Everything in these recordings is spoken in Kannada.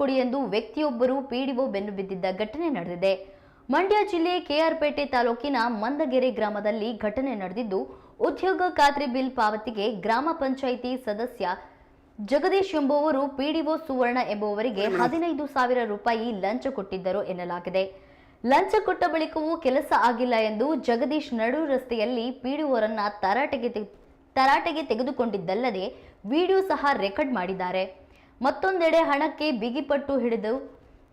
ಕೊಡಿ ಎಂದು ವ್ಯಕ್ತಿಯೊಬ್ಬರು ಪಿಡಿಒ ಬೆನ್ನು ಬಿದ್ದಿದ್ದ ಘಟನೆ ನಡೆದಿದೆ. ಮಂಡ್ಯ ಜಿಲ್ಲೆ ಕೆಆರ್ಪೇಟೆ ತಾಲೂಕಿನ ಮಂದಗೆರೆ ಗ್ರಾಮದಲ್ಲಿ ಘಟನೆ ನಡೆದಿದ್ದು ಉದ್ಯೋಗ ಖಾತ್ರಿ ಬಿಲ್ ಪಾವತಿಗೆ ಗ್ರಾಮ ಪಂಚಾಯಿತಿ ಸದಸ್ಯ ಜಗದೀಶ್ ಎಂಬುವರು ಪಿಡಿಒ ಸುವರ್ಣ ಎಂಬುವವರಿಗೆ ಹದಿನೈದು ಸಾವಿರ ರೂಪಾಯಿ ಲಂಚ ಕೊಟ್ಟಿದ್ದರು ಎನ್ನಲಾಗಿದೆ. ಲಂಚ ಕೊಟ್ಟ ಬಳಿಕವೂ ಕೆಲಸ ಆಗಿಲ್ಲ ಎಂದು ಜಗದೀಶ್ ನಡು ರಸ್ತೆಯಲ್ಲಿ ಪಿಡಿಒರನ್ನ ತರಾಟೆಗೆ ತರಾಟೆಗೆ ತೆಗೆದುಕೊಂಡಿದ್ದಲ್ಲದೆ ವಿಡಿಯೋ ಸಹ ರೆಕಾರ್ಡ್ ಮಾಡಿದ್ದಾರೆ. ಮತ್ತೊಂದೆಡೆ ಹಣಕ್ಕೆ ಬಿಗಿಪಟ್ಟು ಹಿಡಿದು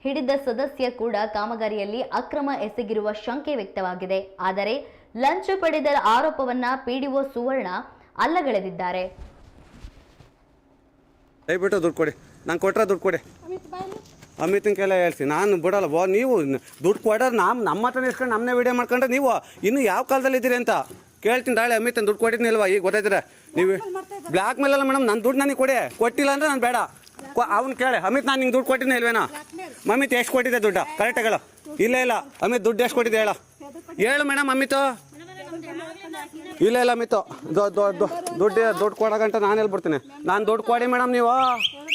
ಹಿಡಿದ ಸದಸ್ಯ ಕೂಡ ಕಾಮಗಾರಿಯಲ್ಲಿ ಅಕ್ರಮ ಎಸಗಿರುವ ಶಂಕೆ ವ್ಯಕ್ತವಾಗಿದೆ. ಆದರೆ ಲಂಚ ಪಡೆದ ಆರೋಪವನ್ನ ಪಿಡಿಒ ಸುವರ್ಣ ಅಲ್ಲಗಳೆದಿದ್ದಾರೆ. ದಯವಿಟ್ಟು ದುಡ್ಡು ಕೊಡಿ. ನಾನು ಕೊಟ್ರೆ ದುಡ್ಡು ಕೊಡಿ. ಅಮಿತ್ ಅಮಿತನ ಕೈಲ ಹೇಳ್ಸಿ ನಾನು ಬಿಡಲ್ಲ. ಬಾ ನೀವು ದುಡ್ಡು ಕೊಡೋರು ನಮ್ಮ ನಮ್ಮ ಹತ್ರ ಇಸ್ಕೊಂಡು ನಮ್ಮನ್ನೇ ವಿಡಿಯೋ ಮಾಡ್ಕೊಂಡ್ರೆ ನೀವು ಇನ್ನು ಯಾವ ಕಾಲದಲ್ಲಿ ಇದ್ದೀರಿ ಅಂತ ಕೇಳ್ತೀನಿ. ನಾಳೆ ಅಮಿತನ ದುಡ್ಡು ಕೊಟ್ಟಿದ್ನಿಲ್ವಾ ಈಗ ಗೊತ್ತಾಯ್ತೀರ ನೀವು ಬ್ಲ್ಯಾಕ್ ಮೇಲಲ್ಲ ಮೇಡಮ್ ನನ್ನ ದುಡ್ಡು ನನಗೆ ಕೊಡಿ. ಕೊಟ್ಟಿಲ್ಲ ಅಂದರೆ ನಾನು ಬೇಡ. ಅವ್ನು ಕೇಳಿ, ಅಮಿತ್ ನಾನು ನಿಂಗೆ ದುಡ್ಡು ಕೊಟ್ಟಿದ್ದೆ ಇಲ್ವೇನಾ? ಮಮ್ಮಿತ್ ಎಷ್ಟು ಕೊಟ್ಟಿದ್ದೆ ದುಡ್ಡು? ಕರೆಕ್ಟ್ ಹೇಳು. ಇಲ್ಲ ಇಲ್ಲ. ಅಮಿತ್ ದುಡ್ಡು ಎಷ್ಟು ಕೊಟ್ಟಿದ್ದೆ ಹೇಳು. ಹೇಳು ಮೇಡಮ್ ಅಮಿತು. ಇಲ್ಲ ಇಲ್ಲ, ಅಮಿತು. ದುಡ್ಡು ದುಡ್ಡು ಕೊಡೋಗಂಟ ನಾನು ಹೇಳ್ಬಿಡ್ತೀನಿ. ನಾನು ದುಡ್ಡು ಕೊಡಿ ಮೇಡಮ್ ನೀವು.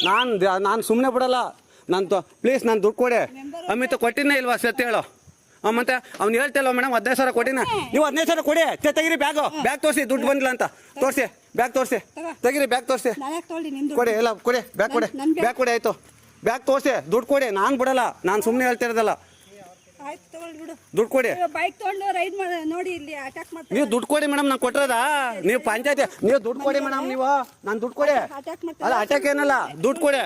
ನಾನು ನಾನು ಸುಮ್ಮನೆ ಬಿಡಲ್ಲ. ನಾನು ಪ್ಲೀಸ್ ನಾನು ದುಡ್ಡು ಕೊಡಿ. ಅಮಿತ್ ಕೊಟ್ಟಿದ್ದೆ ಇಲ್ವಾ ಸತ್ಯ ಹೇಳು. ಮತ್ತೆ ಅವ್ನು ಹೇಳ್ತಿಲ್ವ ಮೇಡಮ್ ಹದಿನೈದು ಸಾವಿರ ಕೊಟ್ಟಿನ ನೀವು ಹದಿನೈದು ಸಾವಿರ ಕೊಡಿ. ತೆಗಿರಿ ಬ್ಯಾಗು. ಬ್ಯಾಗ್ ತೋರಿಸಿ, ದುಡ್ಡು ಬಂದಿಲ್ಲ ಅಂತ. ತೋರಿಸಿ. ಬ್ಯಾಗ್ ತೋರಿಸಿ. ತೆಗಿರಿ ಬ್ಯಾಗ್ ತೋರಿಸಿ. ಕೊಡಿ ಎಲ್ಲ ಕೊಡಿ ಬ್ಯಾಗ್ ಕೊಡಿ ಬ್ಯಾಗ್- ಕೊಡಿ ಆಯ್ತು. ಬ್ಯಾಗ್ ತೋರಿಸಿ ದುಡ್ಡು ಕೊಡಿ. ನಾನು ಬಿಡಲ್ಲ ನಾನು ಸುಮ್ಮನೆ ತಗೊಳ್ಳಿ ಬಿಡು. ದುಡ್ಡು ಕೊಡಿ. ಬೈಕ್ ತೊಗೊಂಡು ರೈಡ್ ಮಾಡಿ. ನೋಡಿ ಇಲ್ಲಿ ಅಟ್ಯಾಕ್ ಮಾಡ್ತಾರೆ. ನೀವು ದುಡ್ಡು ಕೊಡಿ ಮೇಡಮ್ ನಾನು ಕೊಟ್ಟಿರೋದಾ? ನೀವು ಪಂಚಾಯತಿ ನೀವು ದುಡ್ಡು ಕೊಡಿ ಮೇಡಮ್ ನೀವು. ನಾನು ದುಡ್ಡು ಕೊಡಿ. ಅಲ್ಲ ಅಟ್ಯಾಕ್ ಏನಲ್ಲ ದುಡ್ಡು ಕೊಡಿ.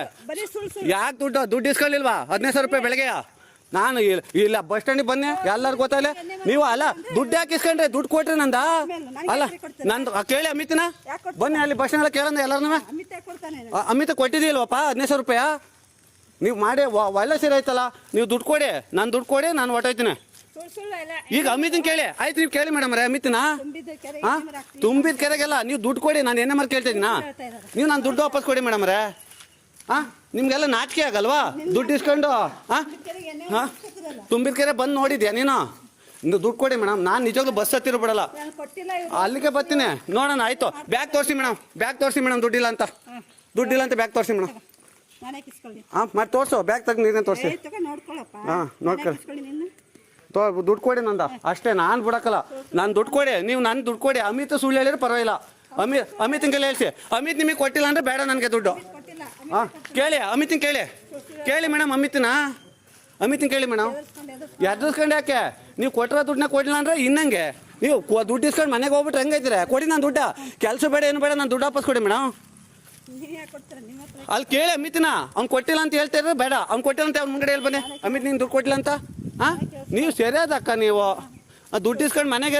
ಯಾಕೆ ದುಡ್ಡು ದುಡ್ಡು ಇಸ್ಕೊಳ್ಳಿಲ್ವಾ? ಹದಿನೈದು ಸಾವಿರ ರೂಪಾಯಿ ಬೆಳಗ್ಗೆ ನಾನು ಇಲ್ಲ ಬಸ್ ಸ್ಟ್ಯಾಂಡಿಗೆ ಬನ್ನಿ ಎಲ್ಲರೂ ಗೊತ್ತಾಗಲ್ಲ ನೀವು ಅಲ್ಲ, ದುಡ್ಡು ಯಾಕೆ ಇಸ್ಕೊಂಡ್ರೆ? ದುಡ್ಡು ಕೊಟ್ರಿ ನಂದ? ಅಲ್ಲ, ನಂದು ಕೇಳಿ ಅಮಿತನ. ಬನ್ನಿ ಅಲ್ಲಿ ಬಸ್ ಸ್ಟ್ಯಾಂಡ್ ಕೇಳಂದ ಎಲ್ಲರೂ ಅಮಿತ್ ಕೊಟ್ಟಿದ್ದೀಲ್ವಪ್ಪ ಹದಿನೈದು ಸಾವಿರ ರೂಪಾಯ? ನೀವು ಮಾಡಿ ಒಳ್ಳೆ ಸೀರೆ ಆಯ್ತಲ್ಲ, ನೀವು ದುಡ್ಡು ಕೊಡಿ, ನಾನು ದುಡ್ಡು ಕೊಡಿ, ನಾನು ಹೊಟ್ಟೋಯ್ತೀನಿ ಈಗ ಅಮಿತನ್ ಕೇಳಿ, ಆಯ್ತು ನೀವು ಕೇಳಿ ಮೇಡಮ್ ರೇ ಅಮಿತನ. ಹಾ ತುಂಬಿದ ಕೆರೆಗೆಲ್ಲ, ನೀವು ದುಡ್ಡು ಕೊಡಿ, ನಾನು ಏನೇ ಮಾರು ಕೇಳ್ತಾ ಇದ್ದೀನಾ? ಹೇಳ್ತಾ ಇದ್ದಾರೆ. ನೀವು ನಾನು ದುಡ್ಡು ವಾಪಸ್ ಕೊಡಿ ಮೇಡಮ್ ರೇ ಹಾ ನಿಮ್ಗೆಲ್ಲ ನಾಚಿಕೆ ಆಗಲ್ವಾ? ದುಡ್ಡು ಇಸ್ಕೊಂಡು ಹಾ? ಹಾ ತುಂಬಿದ ಕೆರೆ ಬಂದು ನೋಡಿದ್ಯಾ ನೀನು? ನೀವು ದುಡ್ಡು ಕೊಡಿ ಮೇಡಮ್. ನಾನು ನಿಜವಾಗ್ಲೂ ಬಸ್ ಹತ್ತಿರ ಬಿಡಲ್ಲ. ಅಲ್ಲಿಗೆ ಬರ್ತೀನಿ. ನೋಡೋಣ ಆಯ್ತು. ಬ್ಯಾಗ್ ತೋರಿಸಿ ಮೇಡಮ್. ಬ್ಯಾಗ್ ತೋರಿಸಿ ಮೇಡಮ್ ದುಡ್ಡಿಲ್ಲ ಅಂತ. ದುಡ್ಡಿಲ್ಲ ಅಂತ ಬ್ಯಾಗ್ ತೋರಿಸಿ ಮೇಡಮ್. ಹಾಂ ಮತ್ತೆ ತೋರಿಸು. ಬ್ಯಾಗ್ ತೆಗೆದು ನೀರನ್ನ ತೋರಿಸಿ. ಹಾಂ ನೋಡ್ಕೊಳ್ಳಿ. ತೋ ದುಡ್ಡು ಕೊಡಿ ನಂದ. ಅಷ್ಟೇ ನಾನು ಬಿಡಕ್ಕಲ್ಲ. ನಾನು ದುಡ್ಡು ಕೊಡಿ. ನೀವು ನಾನು ದುಡ್ಡು ಕೊಡಿ. ಅಮಿತ್ ಸುಳ್ಳು ಹೇಳಿದ್ರೆ ಪರವಾಗಿಲ್ಲ. ಅಮಿತ್ ಅಮಿತ್ ಹೇಳ್ಸಿ. ಅಮಿತ್ ನಿಮಗೆ ಕೊಟ್ಟಿಲ್ಲ ಅಂದ್ರೆ ಬೇಡ ನನಗೆ ದುಡ್ಡು. ಹಾಂ ಕೇಳಿ, ಅಮಿತಿನ ಕೇಳಿ. ಕೇಳಿ ಮೇಡಮ್, ಅಮಿತಿನ. ಅಮಿತಿನ ಕೇಳಿ ಮೇಡಮ್. ಎದುರ್ಸ್ಕೊಂಡು ಯಾಕೆ? ನೀವು ಕೊಟ್ಟಿರೋ ದುಡ್ಡನ್ನ ಕೊಡಲಿಲ್ಲ ಅಂದ್ರೆ ಇನ್ನಂಗೆ. ನೀವು ದುಡ್ಡು ಇಸ್ಕೊಂಡು ಮನೆಗೆ ಹೋಗ್ಬಿಟ್ರೆ ಹೆಂಗೈತಿರ ಕೊಡಿ ನಾನು ದುಡ್ಡ. ಕೆಲಸ ಬೇಡ, ಏನು ಬೇಡ, ನಾನು ದುಡ್ಡು ವಾಪಸ್ ಕೊಡಿ ಮೇಡಮ್. ಅಲ್ಲಿ ಕೇಳಿ ಅಮಿತಿನ. ಅವ್ನು ಕೊಟ್ಟಿಲ್ಲ ಅಂತ ಹೇಳ್ತಾ ಇದ್ರೆ ಬೇಡ. ಅವ್ನು ಕೊಟ್ಟಿಲ್ಲ ಅಂತ ಅವ್ನ ಮುಂದೆ ಹೇಳಿ ಬನ್ನಿ. ಅಮಿತ್, ನೀನು ದುಡ್ಡು ಕೊಟ್ಟಿಲ್ಲ ಅಂತ? ಹಾಂ ನೀವು ಸರಿಯಾದ ಅಕ್ಕ ನೀವು. ದುಡ್ಡು ಇಸ್ಕೊಂಡು ಮನೆಗೆ